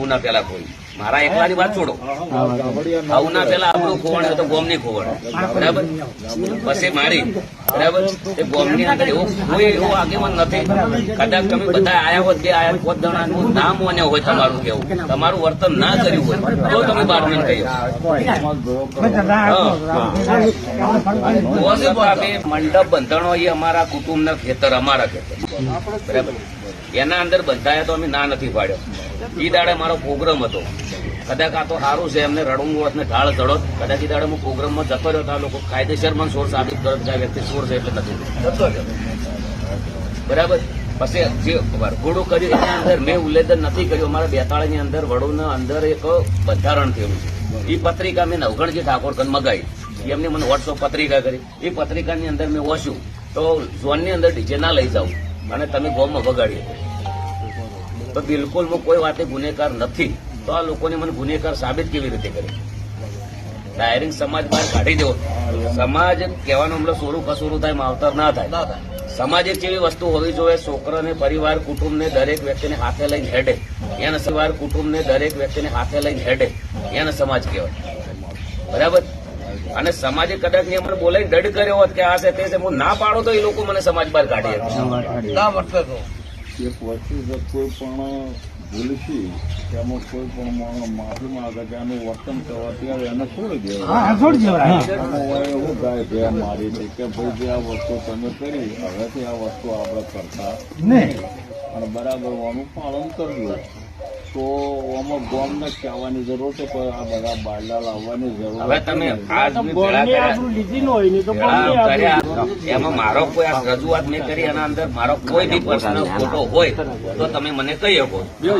ના પેલા કોઈ. મારા એકલાની વાત છોડો. આવું ના પેલા આપણું ખોવાણ તો ગોમની ખોવાણ. બરાબર? પછી મારી. બરાબર? એ ગોમની અંદર એવો કોઈ એવો આગેવાન નથી. કદાચ તમે બધા આયા હોત, બે આયા હોત જણાનું નામ મને હોય તમારું કેવું. તમારું વર્તન ના કર્યું હોય, તો તમે બારમીન કહી મંડપ બંધણો એ અમારા કુટુંબના ખેતર, અમારા ખેતર. બરાબર? એના અંદર બંધાયા તો અમે ના નથી પાડ્યો. એ દાડે મારો પ્રોગ્રામ હતો. કદાચ આ તો સારું છે એમને રડું હોત ને ઢાળ ચડો કદાચ એ દાડે હું પ્રોગ્રામમાં જતો રહ્યો આ લોકો કાયદેસર મને સોર સાબિત કરો કે આ વ્યક્તિ સોર છે એટલે નથી. બરાબર? પછી જે વરઘોડું કર્યું એના અંદર મેં ઉલ્લેખન નથી કર્યું. અમારા બેતાળની અંદર વડોના અંદર એક બંધારણ થયેલું છે. એ પત્રિકા મેં નવગણજી ઠાકોર કન મગાવી એમને મને વોટ્સઅપ પત્રિકા કરી. એ પત્રિકાની અંદર મેં વાંચ્યું તો ઝોનની અંદર ડીજે ના લઈ જાઉં. અને તમે ગોમાં વગાડી તો બિલકુલ હું કોઈ વાતે ગુનેગાર નથી. તો આ લોકોને મને ગુનેગાર સાબિત કેવી રીતે કરે? ડાયરિંગ સમાજ બહાર કાઢી દેવો. સમાજ કહેવાનો મતલબ સોરું કસોરું થાય માવતર ના થાય. સમાજ એક એવી વસ્તુ હોવી જોઈએ છોકરાને પરિવાર કુટુંબને દરેક વ્યક્તિને હાથે લઈને હેડે. એને પરિવાર કુટુંબને દરેક વ્યક્તિને હાથે લઈને હેડે. એને સમાજ કહેવાય. બરાબર? અને સમાજે કદાચ એ મને બોલાવી દડ કર્યો હોત કે આ છે તે છે હું ના પાડો તો એ લોકો મને સમાજ બહાર કાઢી ના વર્તે તો જો કોઈ પણ ભૂલથી તેમાં કોઈ પણ માણસ માફી માંગે કે આનું વર્તન કરવાથી આવે એને છોડી દેવાય એવું ગાય ભે મારી હતી કે ભાઈ જે આ વસ્તુ તમે કરી હવેથી આ વસ્તુ આપણે કરતા અને બરાબર આનું પાલન કરવું. તો આમાં ગોમને કહેવાની જરૂર છે પણ આ બધા બાયલા લાવવાની જરૂર હવે તમે લીધી મેં હોય એમાં મારો કોઈ આ રજૂઆત નહીં કરી એના અંદર મારો કોઈ બી પર્સનલ ફોટો હોય તો તમે મને કહી શકો જે